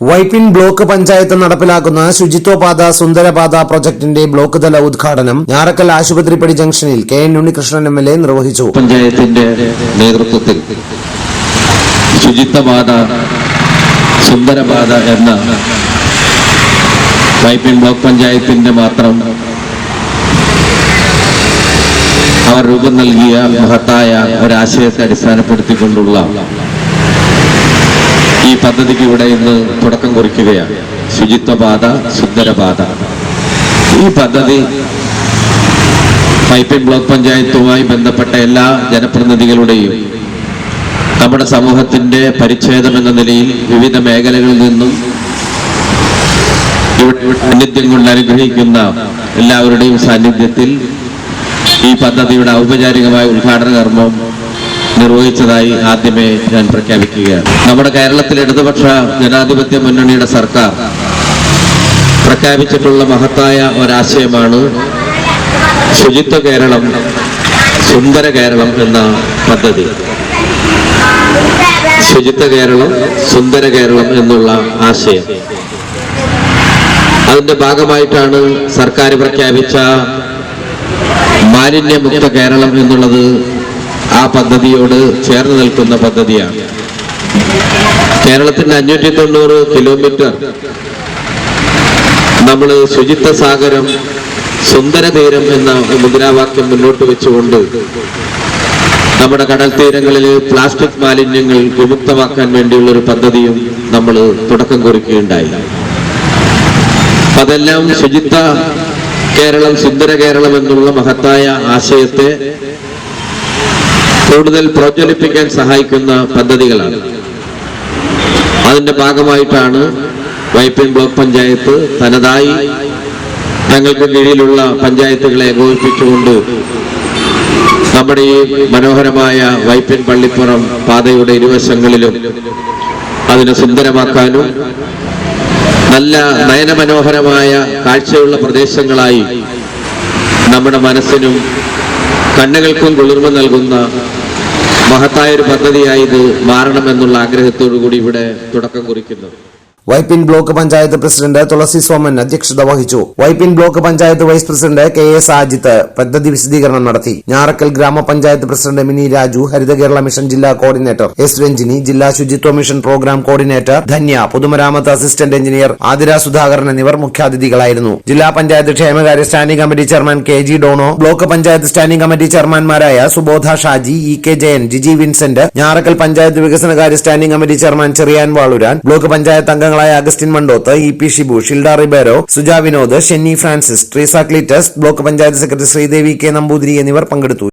Vypin block panchayat നടപ്പിലാക്കുന്ന ശുചിത്വപാത സുന്ദരപാത പ്രൊജക്ടിന്റെ block തല ഉദ്ഘാടനം ഞാറക്കൽ ആശുപത്രിപ്പടി ജംഗ്ഷനിൽ K N Unnikrishnan M L A നിർവഹിച്ചു. പഞ്ചായത്തിന്റെ നേതൃത്വത്തിൽ ശുചിത്വപാത സുന്ദരപാത എന്ന വൈപ്പിൻ ബ്ലോക്ക് പഞ്ചായത്തിന്റെ മാത്രം അവർ രൂപം നൽകിയ മഹത്തായ ഒരാശയത്തെ അടിസ്ഥാനപ്പെടുത്തിക്കൊണ്ടുള്ള ഈ പദ്ധതിക്ക് ഇവിടെ ഇന്ന് തുടക്കം കുറിക്കുകയാണ്. ശുചിത്വപാത സുന്ദരപാത ഈ പദ്ധതി പൈപ്പിൻ ബ്ലോക്ക് പഞ്ചായത്തുമായി ബന്ധപ്പെട്ട എല്ലാ ജനപ്രതിനിധികളുടെയും നമ്മുടെ സമൂഹത്തിന്റെ പരിച്ഛേദം എന്ന നിലയിൽ വിവിധ മേഖലകളിൽ നിന്നും സാന്നിധ്യം കൊണ്ട് അനുഗ്രഹിക്കുന്ന എല്ലാവരുടെയും സാന്നിധ്യത്തിൽ ഈ പദ്ധതിയുടെ ഔപചാരികമായ ഉദ്ഘാടന കർമ്മം നിർവഹിച്ചതായി ആദ്യമേ ഞാൻ പ്രഖ്യാപിക്കുകയാണ്. നമ്മുടെ കേരളത്തിൽ ഇടതുപക്ഷ ജനാധിപത്യ മുന്നണിയുടെ സർക്കാർ പ്രഖ്യാപിച്ചിട്ടുള്ള മഹത്തായ ഒരാശയമാണ് ശുചിത്വ കേരളം സുന്ദര കേരളം എന്ന പദ്ധതി. ശുചിത്വ കേരളം സുന്ദര കേരളം എന്നുള്ള ആശയം. അതിന്റെ ഭാഗമായിട്ടാണ് സർക്കാർ പ്രഖ്യാപിച്ച മാലിന്യമുക്ത കേരളം എന്നുള്ളത് ആ പദ്ധതിയോട് ചേർന്ന് നിൽക്കുന്ന പദ്ധതിയാണ്. കേരളത്തിന്റെ അഞ്ഞൂറ്റി തൊണ്ണൂറ് കിലോമീറ്റർ നമ്മൾ ശുചിത്വ സാഗരം സുന്ദര തീരം എന്ന മുദ്രാവാക്യം മുന്നോട്ട് വെച്ചുകൊണ്ട് നമ്മുടെ കടൽ തീരങ്ങളിൽ പ്ലാസ്റ്റിക് മാലിന്യങ്ങൾ വിമുക്തമാക്കാൻ വേണ്ടിയുള്ള ഒരു പദ്ധതിയും നമ്മൾ തുടക്കം കുറിക്കുകയുണ്ടായി. അതെല്ലാം ശുചിത്വ കേരളം സുന്ദര കേരളം എന്നുള്ള മഹത്തായ ആശയത്തെ കൂടുതൽ പ്രോജ്വലിപ്പിക്കാൻ സഹായിക്കുന്ന പദ്ധതികളാണ്. അതിന്റെ ഭാഗമായിട്ടാണ് വൈപ്പിൻ ബ്ലോക്ക് പഞ്ചായത്ത് തനതായി തങ്ങൾക്ക് കീഴിലുള്ള പഞ്ചായത്തുകളെ ഏകോപിപ്പിച്ചുകൊണ്ട് നമ്മുടെ ഈ മനോഹരമായ വൈപ്പിൻ പള്ളിപ്പുറം പാതയുടെ ഇരുവശങ്ങളിലും അതിനെ സുന്ദരമാക്കാനും നല്ല നയനമനോഹരമായ കാഴ്ചയുള്ള പ്രദേശങ്ങളായി നമ്മുടെ മനസ്സിനും കണ്ണുകൾക്കും കുളിർമ നൽകുന്ന മഹത്തായ ഒരു പദ്ധതിയായി ഇത് മാറണമെന്നുള്ള ആഗ്രഹത്തോടു കൂടി ഇവിടെ തുടക്കം കുറിക്കുന്നു. വൈപ്പിൻ ബ്ലോക്ക് പഞ്ചായത്ത് പ്രസിഡന്റ് തുളസി സോമൻ അധ്യക്ഷത വഹിച്ചു. Vypin block panchayat vice president K A Sajith പദ്ധതി വിശദീകരണം നടത്തി. ഞാറക്കൽ ഗ്രാമപഞ്ചായത്ത് പ്രസിഡന്റ് മിനി രാജു ഹരിത കേരള മിഷൻ ജില്ലാ കോർഡിനേറ്റർ എസ് രഞ്ജിനി ജില്ലാ ശുചിത്വ മിഷൻ പ്രോഗ്രാം കോർഡിനേറ്റർ ധന്യ പൊതുമരാമത്ത് അസിസ്റ്റന്റ് എഞ്ചിനീയർ ആതിര സുധാകരൻ എന്നിവർ മുഖ്യാതിഥികളായിരുന്നു. ജില്ലാ പഞ്ചായത്ത് ക്ഷേമകാര്യ standing committee chairman K G Dono block panchayat standing committee ചെയർമാൻമാരായ Subodha Shaji E K Jayan Giji Vincent Njarakkal panchayat വികസനകാര്യ standing committee chairman Cheriyan Valooran block panchayat അംഗങ്ങളായ Augustine Mandoth E P Shibu Shilda Ribeiro Suja Vinod Shenny Francis Treesa Cleetus block panchayat secretary Sreedevi K Namboothiri എന്നിവർ പങ്കെടുത്തു.